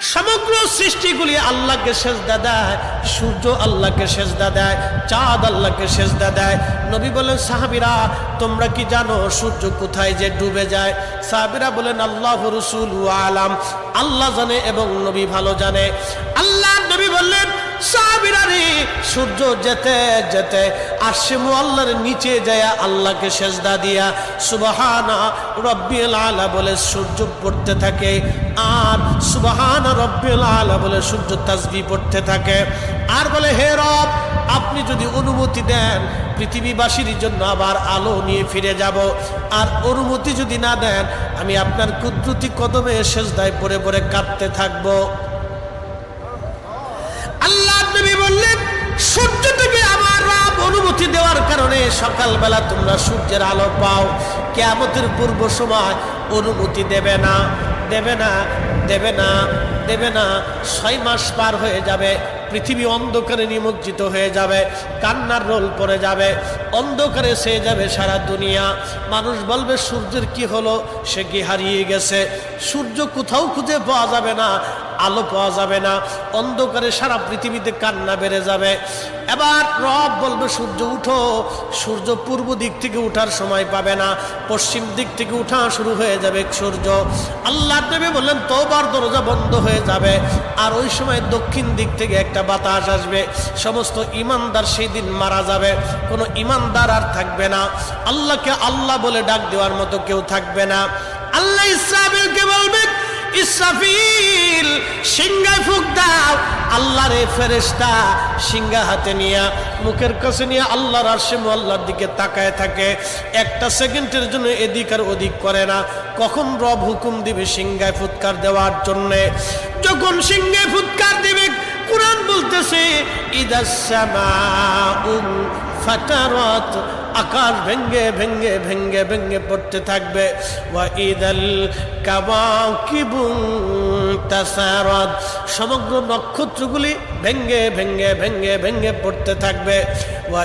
সমগ্র সৃষ্টিগুলি আল্লাহকে সেজদা দেয়, সূর্য আল্লাহকে সেজদা দেয়, চাঁদ আল্লাহকে সেজদা দেয়। নবী বলেন, সাহাবিরা, তোমরা কি জানো সূর্য কোথায় যে ডুবে যায়? সাহাবিরা বলেন, আল্লাহ রসুল আলাম, আল্লাহ জানে এবং নবী ভালো জানে। আল্লাহ নবী বললেন, সাহাবিরা রে, সূর্য যেতে যেতে আসে আল্লাহর নিচে যায় আল্লাহকে সেজদা দিয়া, সুবহানা রব্বিল আলা বলে সূর্য পড়তে থাকে। আর সুবহানা রব্বিল আলা বলে সূর্য তাসবি পড়তে থাকে। আর বলে, হে রব, আপনি যদি অনুমতি দেন, পৃথিবীবাসীর জন্য আবার আলো নিয়ে ফিরে যাব। আর অনুমতি যদি না দেন, আমি আপনার কুদরতি কদমে সেজদায় পড়ে পড়ে কাঁদতে থাকব। কারণে সকালবেলা তোমরা সূর্যের আলো পাও। কেয়ামতের পূর্ব সময় অনুমতি দেবে না দেবে না দেবে না দেবে না। ছয় মাস পার হয়ে যাবে, পৃথিবী অন্ধকারে নিমজ্জিত হয়ে যাবে, কান্নার রোল পড়ে যাবে, অন্ধকারে সে যাবে সারা দুনিয়া। মানুষ বলবে, সূর্যের কি হলো? সে কি হারিয়ে গেছে? সূর্য কোথাও খুঁজে পাওয়া যাবে না। আলো পাওয়া যাবে না। অন্ধকারে সারা পৃথিবীতে কান্না বেড়ে যাবে। এবার রব বলবে, সূর্য উঠো। সূর্য পূর্ব দিক থেকে উঠার সময় পাবে না। পশ্চিম দিক থেকে উঠা শুরু হয়ে যাবে সূর্য। আল্লাহ দেবে বললেন, তোবার দরজা বন্ধ হয়ে যাবে। আর ওই সময় দক্ষিণ দিক থেকে একটা বাতাস আসবে। সমস্ত ইমানদার সেই দিন মারা যাবে। কোনো ইমানদার আর থাকবে না। আল্লাহকে আল্লাহ বলে ডাক দেওয়ার মতো কেউ থাকবে না। আল্লাহ ইসরাফিলকে বলবে ইসরাফিল, সিংহায় ফুক দাও। আল্লাহর এ ফেরেস্তা সিংহা হাতে নিয়ে মুখের কাছে নিয়ে আল্লাহর আরশে আল্লাহর দিকে তাকায় থাকে। একটা সেকেন্ডের জন্য এদিক আর ওদিক করে না। কখন রব হুকুম দিবে সিংহায় ফুৎকার দেওয়ার জন্যে? যখন সিংহায় ফুৎকার দিবে, কোরআন বলতেছে ইদাসামাউন ফাতারাত আকাশ ভেঙ্গে ভেঙ্গে ভেঙ্গে ভেঙ্গে পড়তে থাকবে। ওয়া কাওয়াকিবুন তাসারাত। সমগ্র নক্ষত্রগুলি ভেঙ্গে ভেঙ্গে ভেঙ্গে ভেঙ্গে পড়তে থাকবে। ওয়া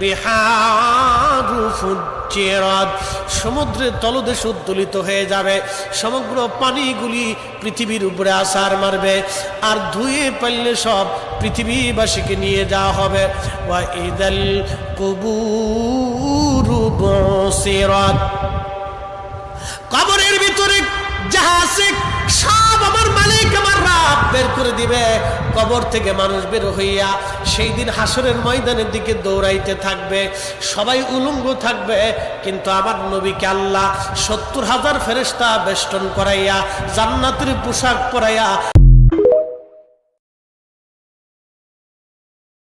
বিহারু ফুজ্জিরাত। সমুদ্রের তলদেশ উদ্দোলিত হয়ে যাবে। সমগ্র পানিগুলি পৃথিবীর উপরে আসার মারবে। আর ধুয়ে পারলে সব পৃথিবীবাসীকে নিয়ে যাওয়া হবে। ওয়া ইদাল কুবুরু বসিরাত। কবরের ভিতরে যাহা আছে, সব আমার মালিক, আমার রাব বের করে দিবে। কবর থেকে মানুষ বের হইয়া সেই দিন হাসরের ময়দানের দিকে দৌড়াইতে থাকবে। সবাই উলঙ্গ থাকবে, কিন্তু আমার নবীকে আল্লাহ সত্তর হাজার ফেরেস্তা বেষ্টন করাইয়া, জান্নাতের পোশাক পরাইয়া